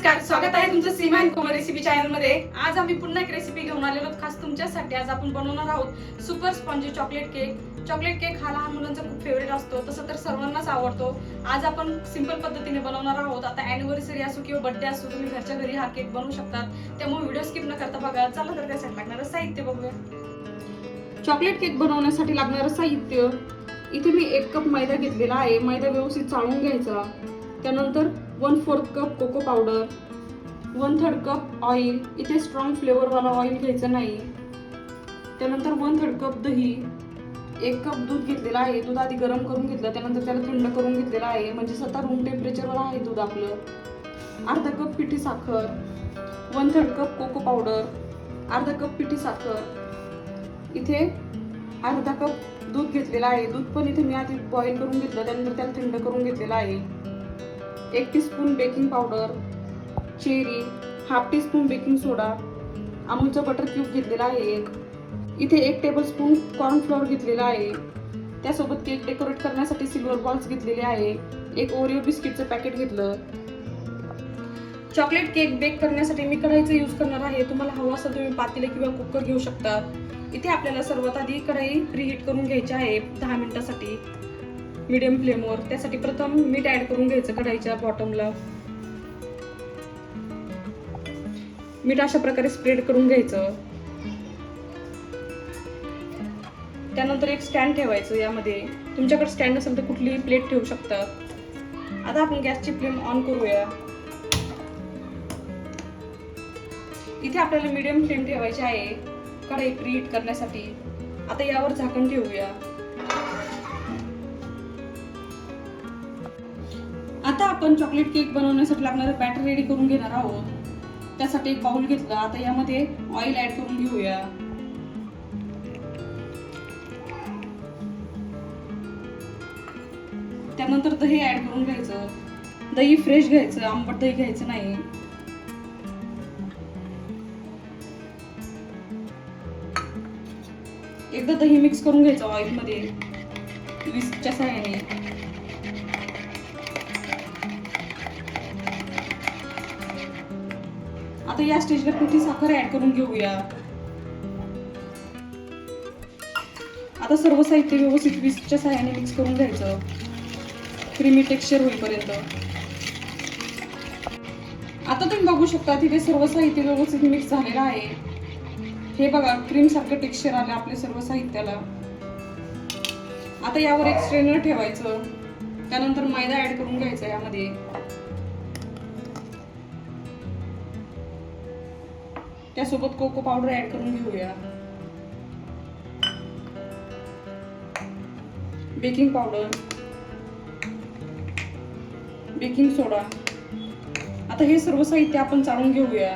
नमस्कार स्वागत आहे तुमचं सीमा अँड कोमल रेसिपी चॅनलमध्ये. आज आम्ही पुन्हा एक रेसिपी घेऊन आलेलो खास तुमच्यासाठी. आज आपण बनवणार आहोत super spongy chocolate cake chocolate cake हा लहान मुलांचा खूप फेवरेट असतो तसं तर सर्वांनाच आवडतो. आज आपण सिंपल पद्धतीने बनवणार आहोत. आता अॅनिव्हर्सरी असो किंवा बर्थडे असो तुम्ही घरच्या घरी हा केक बनवू शकतात. त्यामुळे व्हिडिओ स्किप न करता बघा चला तर त्यासाठी लागणारं साहित्य बघूया. चॉकलेट केक बनवण्यासाठी लागणारं साहित्य. इथे मी एक कप मैदा घेतलेला आहे. मैदा व्यवस्थित चाळून घ्यायचा. त्यानंतर one fourth cup cocoa powder one third cup oil इथे स्ट्रॉंग फ्लेवरवाला ऑइल घ्यायचं नाही. त्यानंतर वन थर्ड कप दही. एक कप दूध घेतलेलं आहे. दूध आधी गरम करून घेतलं. त्यानंतर त्याला थंड करून घेतलेलं आहे. म्हणजे स्वतः रूम टेम्परेचरवर आहे दूध आपलं. अर्धा कप पिठी साखर. One third cup cocoa powder अर्धा कप पिठी साखर. इथे अर्धा कप दूध घेतलेलं आहे. दूध पण इथे मी आधी बॉईल करून घेतलं. त्यानंतर त्याला थंड करून घेतलेलं आहे. एक टीस्पून बेकिंग पावडर चेरी हाफ टीस्पून बेकिंग सोडा अमूलचं बटर क्यूब घेतलेला आहे. एक इथे एक टेबलस्पून कॉर्नफ्लॉवर घेतलेला आहे. त्यासोबत केक डेकोरेट करण्यासाठी सिल्वर बॉल्स घेतलेले आहे. एक ओरिओ बिस्किटचं पॅकेट घेतलं. चॉकलेट केक बेक करण्यासाठी मी कढाईचं यूज करणार आहे. तुम्हाला हवं असं तुम्ही पातेले किंवा कुकर घेऊ शकता. इथे आपल्याला सर्वात आधी कढाई प्रीहीट करून घ्यायची आहे दहा मिनिटासाठी. मीडियम फ्लेमवर त्यासाठी प्रथम मीठ ऍड करून घ्यायचं कढाईच्या बॉटमला मीठ अशा प्रकारे स्प्रेड करून घ्यायचं. त्यानंतर एक स्टँड ठेवायचं यामध्ये. तुमच्याकडे स्टँड असेल तर कुठलीही प्लेट ठेवू शकता. आता आपण गॅसची फ्लेम ऑन करूया. इथे आपल्याला मीडियम फ्लेम ठेवायची आहे. कढई प्रीहीट करण्यासाठी. आता यावर झाकण ठेवूया. आता आपण चॉकलेट केक बनवण्यासाठी लागणारं बॅटर रेडी करून घेणार आहोत. त्यासाठी एक बाउल घेतला. आता यामध्ये ऑइल ऍड करून घेऊया. त्यानंतर दही ऍड करून घ्यायचं. दही फ्रेश घ्यायचं. आंबट दही घ्यायचं नाही. एकदा दही मिक्स करून घ्यायचं ऑइलमध्ये. विस्कच्या सहाय्याने. आता या स्टेजला पिठी साखर ऍड करून घेऊया? आता सर्व साहित्य व्यवस्थित विस्कच्या सहाय्याने मिक्स करून घ्यायचं. क्रीमी टेक्स्चर होईपर्यंत. आता तुम्ही बघू शकता तिथे सर्व साहित्य व्यवस्थित मिक्स झालेलं आहे. हे बघा क्रीम सारखं टेक्स्चर आलं आपल्या सर्व साहित्याला. आता यावर एक स्ट्रेनर ठेवायचं. त्यानंतर मैदा ऍड करून घ्यायचा यामध्ये. त्यासोबत कोको पावडर ऍड करून घेऊया. बेकिंग पावडर बेकिंग सोडा आता हे सर्व साहित्य आपण चाळून घेऊया.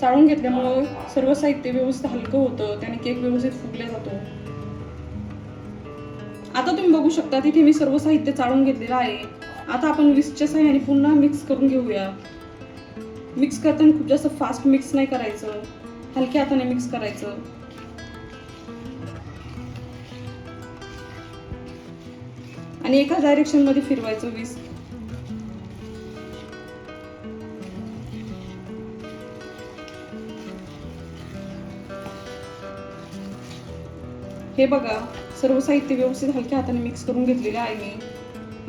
चाळून घेतल्यामुळं सर्व साहित्य व्यवस्थित हलकं होतं. त्याने केक व्यवस्थित फुगला जातो. आता तुम्ही बघू शकता तिथे मी सर्व साहित्य चाळून घेतलेलं आहे. आता आपण विसच्या साह्याने पुन्हा मिक्स करून घेऊया. मिक्स करताना खूप जास्त फास्ट मिक्स नाही करायचं. हलक्या हाताने मिक्स करायचं. आणि एका डायरेक्शनमध्ये फिरवायचं वीस. हे बघा सर्व साहित्य व्यवस्थित हलक्या हाताने मिक्स करून घेतलेले आहे मी.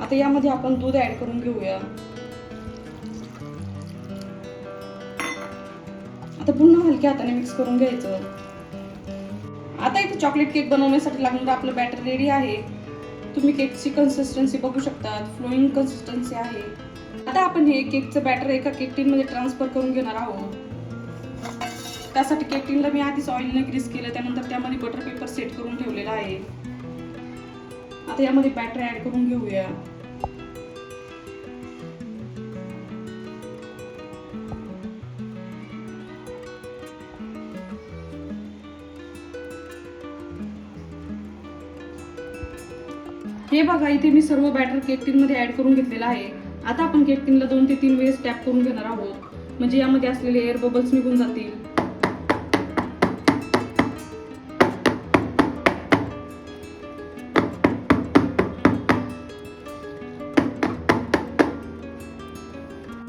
आता यामध्ये आपण दूध ऍड करून घेऊया. आता पुन्हा हलक्या हाताने मिक्स करून घ्यायचं. आता इथे चॉकलेट केक बनवण्यासाठी लागणारं आपलं बॅटर रेडी आहे. तुम्ही केकची कन्सिस्टन्सी बघू शकता फ्लोईंग कन्सिस्टन्सी आहे. आता आपण हे केकचं बॅटर एका केक टीनमध्ये ट्रान्सफर करून घेणार आहोत. त्यासाठी केक टीनला मी आधीच ऑइलने ग्रीस केलं त्यानंतर त्यामध्ये बटर पेपर सेट करून ठेवलेला आहे. आता यामध्ये बॅटर ॲड करून घेऊया. हे बघा इथे मी सर्व batter cake tin add add करून घेतलेलं आहे. आता आपण केक टीनला दोन ते तीन वेळेस टॅप करून घेणार आहोत. म्हणजे यामध्ये असलेले एअर बबल्स निघून जातील.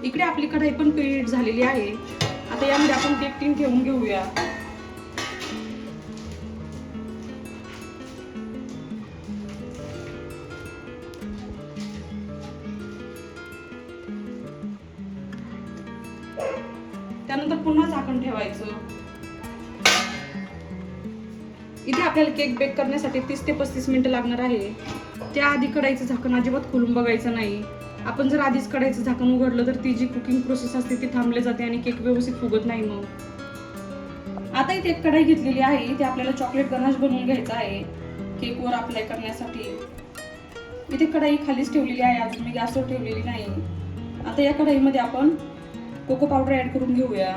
इकडे आपली कढाई पण पेट झालेली आहे. आता यामध्ये आपण केक टीन ठेवून घेऊया. त्यानंतर पुन्हा झाकण ठेवायचं. इथे आपल्याला केक बेक करण्यासाठी तीस ते पस्तीस मिनिटं लागणार आहे. त्याआधी कढाईचं झाकण अजिबात खोलून बघायचं नाही. आपण जर आधीच कढाईचं झाकण उघडलं तर ती जी कुकिंग प्रोसेस असते ती थांबली जाते आणि केक व्यवस्थित फुगत नाही मग. आता इथे एक कढाई घेतलेली आहे. इथे आपल्याला चॉकलेट गनाश बनवून घ्यायचा आहे. केकवर अप्लाय करण्यासाठी. इथे कढाई खालीच ठेवलेली आहे. अजून मी गॅसवर ठेवलेली नाही. आता या कढाईमध्ये आपण कोको पावडर ऍड करून घेऊया.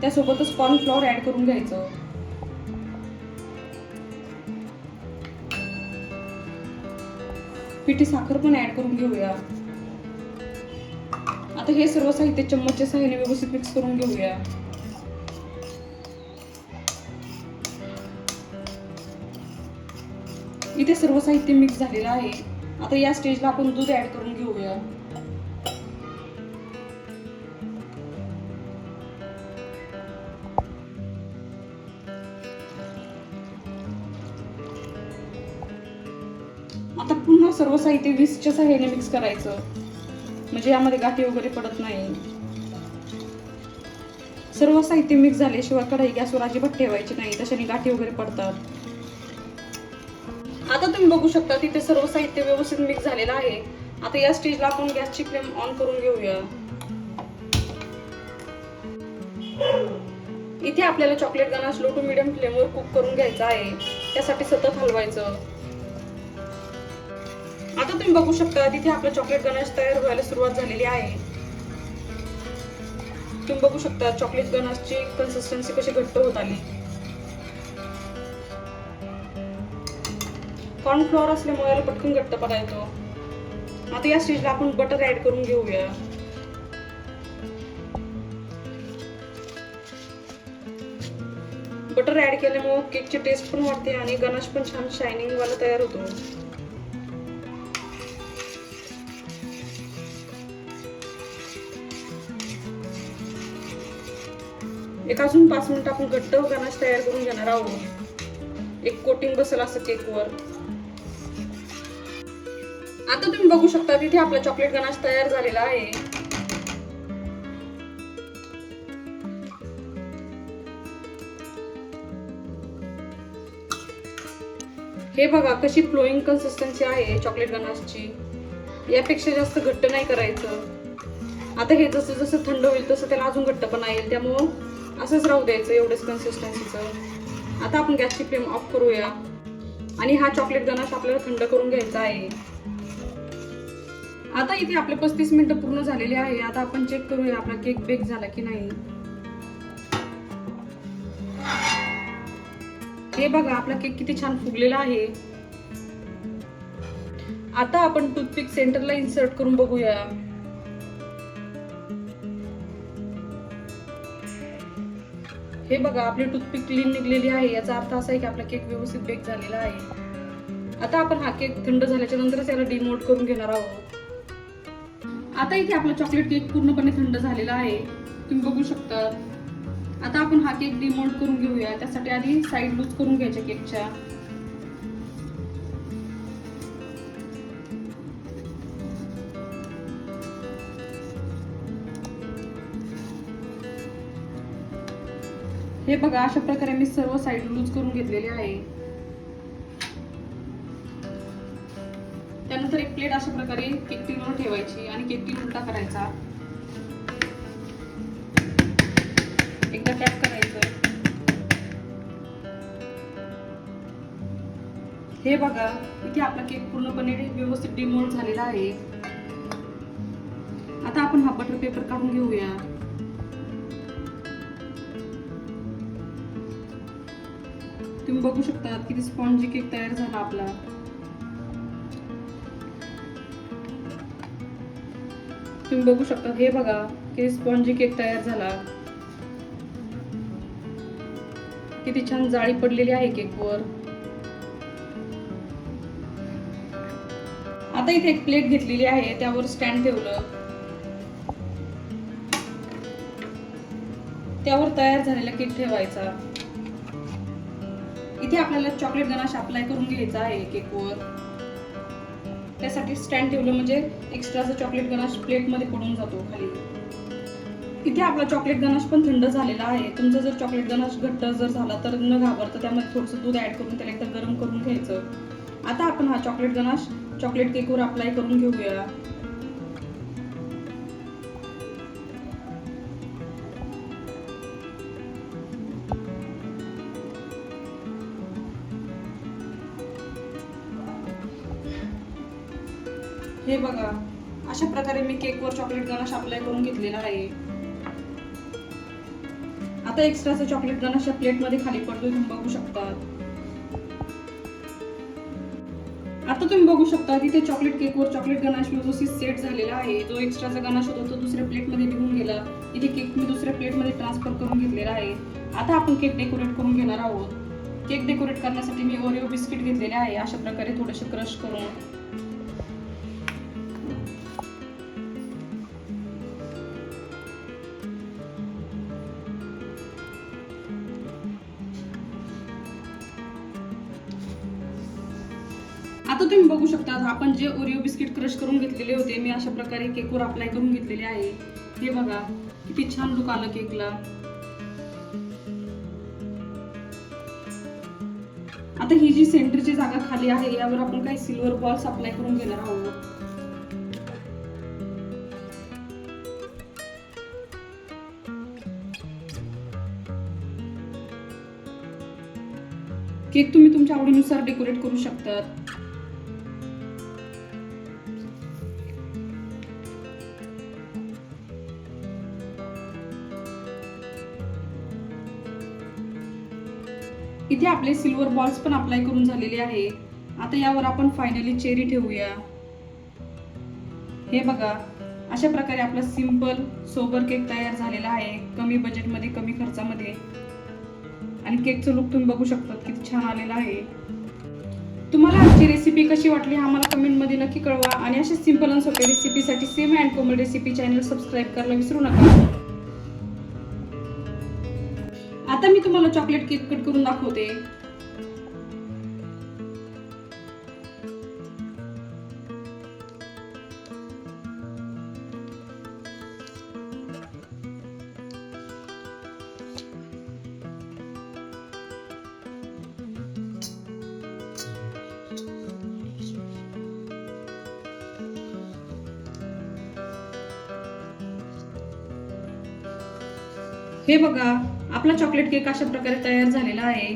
त्यासोबतच कॉर्नफ्लॉवर ऍड करून घ्यायचं. पिठी साखर पण ऍड करून घेऊया. आता हे सर्व साहित्य चम्मचच्या सहाय्याने व्यवस्थित मिक्स करून घेऊया. इथे सर्व साहित्य मिक्स झालेलं आहे. आता या स्टेजला आपण दूध ऍड करून घेऊया. सर्व साहित्य वीसच्या सहाय्याने मिक्स करायचं. म्हणजे यामध्ये गाठी वगैरे पडत नाही. सर्व साहित्य मिक्स झाल्याशिवाय कढाई गॅसवर अजिबात ठेवायची नाही. तशाने गाठी वगैरे पडतात. आता तुम्ही बघू शकता तिथे सर्व साहित्य व्यवस्थित मिक्स झालेलं आहे. आता या स्टेजला आपण गॅसची फ्लेम ऑन करून घेऊया. इथे आपल्याला chocolate ganache low to medium फ्लेमवर cook करून घ्यायचा आहे. त्यासाठी सतत हलवायचं. आता तुम्ही बघू शकता तिथे आपलं चॉकलेट गणेश तयार व्हायला सुरुवात झालेली आहे. तुम्ही बघू शकता चॉकलेट गणेशची कन्सिस्टन्सी कशी घट्ट होत आली. कॉर्नफ्लॉवर असल्यामुळे याला पटकन घट्टपणा येतो. आता या स्टेजला आपण बटर ऍड करून घेऊया. बटर ऍड केल्यामुळे केकची टेस्ट पण वाढते आणि गणेश पण छान शायनिंग वाला तयार होतो. एक अजून पाच मिनिट आपण घट्ट गनाश तयार करून घेणार आहोत. एक कोटिंग बसेल असं केकवर आता तुम्ही बघू शकता तिथे आपला चॉकलेट गणाश तयार झालेला आहे. हे बघा कशी फ्लोईंग कन्सिस्टन्सी आहे चॉकलेट गनाशची यापेक्षा जास्त घट्ट नाही करायचं. आता हे जसं जसं थंड होईल तसं त्याला अजून घट्टपणा येईल. त्यामुळं असंच राहू द्यायचं एवढंच कन्सिस्टन्सीचं आता आपण गॅसची फ्लेम ऑफ करूया. आणि हा चॉकलेट गनाश आपल्याला थंड करून घ्यायचा आहे. आता इथे आपले पस्तीस मिनिटं पूर्ण झालेले आहे. आता आपण चेक करूया आपला केक बेक झाला की नाही. हे बघा आपला केक किती छान फुगलेला आहे. आता आपण टूथपिक सेंटरला इन्सर्ट करून बघूया. हे बघा आपली टूथपिक क्लीन निघलेली आहे. याचा अर्थ असा आहे की आपला केक व्यवस्थित बेक झालेला आहे. आता आपण हा केक थंड झाल्याच्या नंतरच याला डिमोट करून घेणार आहोत. आता इथे आपला चॉकलेट केक पूर्णपणे थंड झालेला आहे. तुम्ही बघू शकता. आता आपण हा केक डिमोल्ड करून घेऊया. त्यासाठी आधी साईड लूज करून घ्यायच्या केकच्या हे बघा अशा प्रकारे मी सर्व साईड लूज करून घेतलेले आहे. त्यानंतर एक प्लेट अशा प्रकारे केक टिनवर ठेवायची आणि केक टिन उलटा करायचा. एकदा टॅप करायचं. हे बघा इथे आपला केक पूर्णपणे व्यवस्थित डिमोल्ड झालेला आहे. आता आपण हा बटर पेपर काढून घेऊया. तुम्ही बघू शकता किती स्पॉन्जी केक तयार झाला आपला. तुम्ही बघू शकता हे बघा किती स्पॉन्जी केक तयार झाला. किती छान जाळी पडलेली आहे केकवर. आता आता इथे एक प्लेट घेतलेली आहे त्यावर स्टँड ठेवलं. त्यावर तयार झालेला केक ठेवायचा. इथे आपल्याला चॉकलेट गनाश अप्लाय करून घ्यायचा आहे केकवर त्यासाठी स्टँड ठेवलं म्हणजे एक्स्ट्राचा चॉकलेट गनाश प्लेटमध्ये पडून जातो खाली. इथे आपला चॉकलेट गनाश पण थंड झालेला आहे. तुमचा जर चॉकलेट गनाश घट्ट जर झाला तर न घाबरता त्यामध्ये थोडंसं दूध ऍड करून त्याला एकदा गरम करून घ्यायचं. आता आपण हा चॉकलेट गनाश चॉकलेट केकवर अप्लाय करून घेऊया. हे बघा अशा प्रकारे मी केकवर चॉकलेट गनाश अप्लाय करून घेतलेला आहे. आता एक्स्ट्राचा चॉकलेट गनाश या प्लेटमध्ये खाली पडतो तुम्ही बघू शकतात आता तुम्ही बघू शकता की ते चॉकलेट केकवर चॉकलेट गनाश व्यवस्थित सेट झालेला आहे जो एक्स्ट्राचा गनाश होता तो दुसऱ्या प्लेटमध्ये निघून गेला. इथे केक मी दुसऱ्या प्लेटमध्ये ट्रान्सफर करून घेतलेला आहे. आता आपण केक डेकोरेट करून घेणार आहोत. केक डेकोरेट करण्यासाठी मी ओरिओ बिस्किट घेतलेले आहे. अशा प्रकारे थोडेसे क्रश करून. आता तुम्ही बघू शकता आपण जे ओरिओ बिस्किट क्रश करून घेतलेले होते मी अशा प्रकारे केकवर अप्लाय करून घेतलेले आहे. हे बघा किती छान लुक आलं केकला आता ही जी सेंटरची जागा खाली आहे यावर आपण काही सिल्वर बॉल्स अप्लाय करून घेणार आहोत. केक तुम्ही तुमच्या आवडीनुसार डेकोरेट करू शकतात. इथे आपले सिल्वर बॉल्स पण अप्लाय करून झालेले आहे. आता यावर आपण फायनली चेरी ठेवूया. हे बघा अशा प्रकारे आपला सिंपल सोबर केक तयार झालेला आहे कमी बजेटमध्ये कमी खर्चामध्ये. आणि केकचं लुक तुम्ही बघू शकतात किती छान आलेला आहे. तुम्हाला आमची रेसिपी कशी वाटली आम्हाला कमेंटमध्ये नक्की कळवा. आणि अशा सिंपल आणि सोप्या रेसिपीसाठी Seema and Komal recipe channel subscribe करायला विसरू नका. आता मी तुम्हाला चॉकलेट केक कट करून दाखवते. हे बघा. आपला चॉकलेट केक अशा प्रकारे तयार झालेला आहे.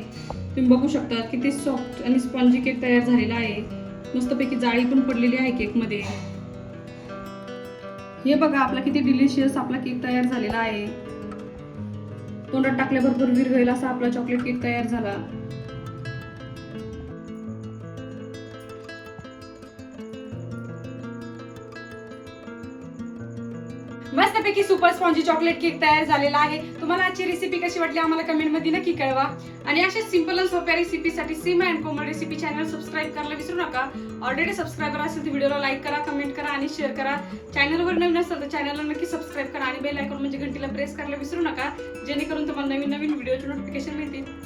तुम्ही बघू शकता किती सॉफ्ट आणि स्पॉन्जी केक तयार झालेला आहे. मस्तपैकी जाळी पण पडलेली आहे केकमध्ये. हे बघा आपला किती डिलिशियस आपला केक तयार झालेला आहे. तोंडात टाकल्याबरोबर विरघळेल असा आपला चॉकलेट केक तयार झाला. मस्तपैकी सुपर स्पॉन्जी चॉकलेट केक तयार झालेला आहे. तुम्हाला आजची रेसिपी कशी वाटली आम्हाला कमेंटमध्ये नक्की कळवा. आणि अशा सिंपल आणि सोप्या रेसिपीसाठी Seema and Komal recipe channel subscribe करायला विसरू नका. ऑलरेडी सबस्क्रायबर असेल तर व्हिडिओला लाईक करा कमेंट करा आणि शेअर करा. चॅनलवर नवीन असेल तर चॅनलला नक्की सबस्क्राईब करा आणि बेल आयकॉन म्हणजे घंटीला प्रेस करायला विसरू नका. जेणेकरून तुम्हाला नवीन नवीन व्हिडिओचे नोटिफिकेशन मिळतील.